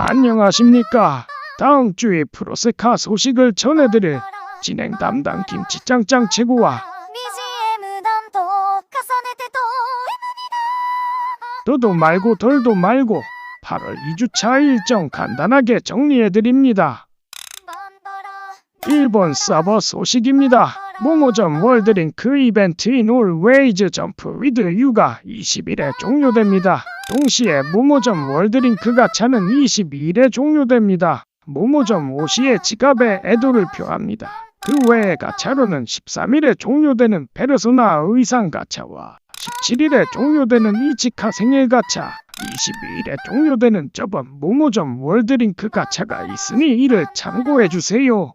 안녕하십니까. 다음 주에 프로세카 소식을 전해드릴 진행 담당 김치짱짱 최고와 더도 말고 덜도 말고 8월 2주차 일정 간단하게 정리해드립니다. 일본 서버 소식입니다. 모모점 월드링크 이벤트인 올웨이즈 점프 위드 유가 20일에 종료됩니다. 동시에 모모점 월드링크 가 차는 22일에 종료됩니다. 모모점 오시의 지갑에 애도를 표합니다. 그 외에 가차로는 13일에 종료되는 페르소나 의상 가차와 17일에 종료되는 이치카 생일 가차, 22일에 종료되는 저번 모모점 월드링크 가차가 있으니 이를 참고해주세요.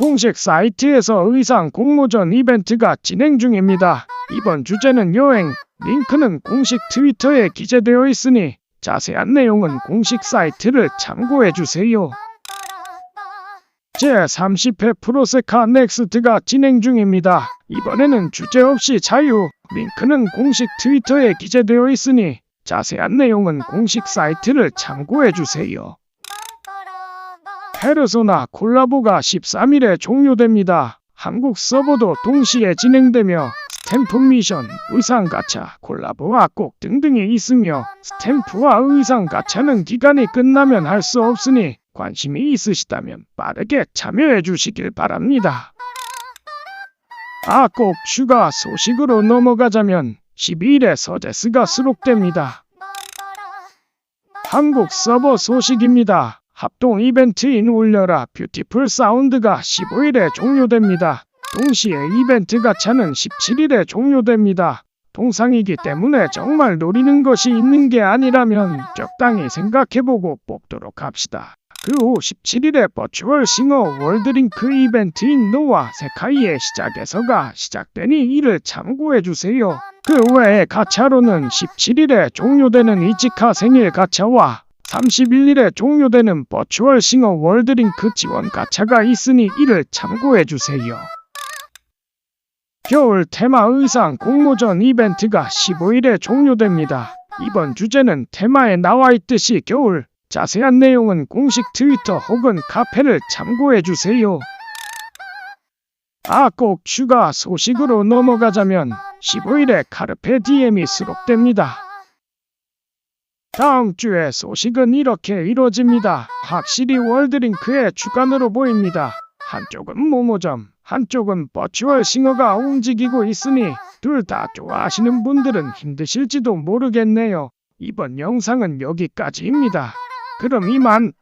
공식 사이트에서 의상 공모전 이벤트가 진행 중입니다. 이번 주제는 여행, 링크는 공식 트위터에 기재되어 있으니 자세한 내용은 공식 사이트를 참고해주세요. 제30회 프로세카 넥스트가 진행 중입니다. 이번에는 주제 없이 자유, 링크는 공식 트위터에 기재되어 있으니 자세한 내용은 공식 사이트를 참고해주세요. 페르소나 콜라보가 13일에 종료됩니다. 한국 서버도 동시에 진행되며 스탬프 미션, 의상 가차, 콜라보와 꼭 등등이 있으며 스탬프와 의상 가차는 기간이 끝나면 할 수 없으니 관심이 있으시다면 빠르게 참여해 주시길 바랍니다. 아, 꼭 추가 소식으로 넘어가자면 12일에 서제스가 수록됩니다. 한국 서버 소식입니다. 합동 이벤트인 울려라 뷰티풀 사운드가 15일에 종료됩니다. 동시에 이벤트 가 차는 17일에 종료됩니다. 동상이기 때문에 정말 노리는 것이 있는 게 아니라면 적당히 생각해보고 뽑도록 합시다. 그 후 17일에 버추얼 싱어 월드링크 이벤트인 노와 세카이의 시작에서가 시작되니 이를 참고해주세요. 그 외에 가차로는 17일에 종료되는 이치카 생일 가차와 31일에 종료되는 버추얼 싱어 월드링크 지원 가차가 있으니 이를 참고해주세요. 겨울 테마 의상 공모전 이벤트가 15일에 종료됩니다. 이번 주제는 테마에 나와 있듯이 겨울, 자세한 내용은 공식 트위터 혹은 카페를 참고해주세요. 아, 꼭 추가 소식으로 넘어가자면 15일에 카르페 디엠이 수록됩니다. 다음 주의 소식은 이렇게 이루어집니다. 확실히 월드링크의 주간으로 보입니다. 한쪽은 모모점, 한쪽은 버추얼 싱어가 움직이고 있으니 둘 다 좋아하시는 분들은 힘드실지도 모르겠네요. 이번 영상은 여기까지입니다. 그럼 이만.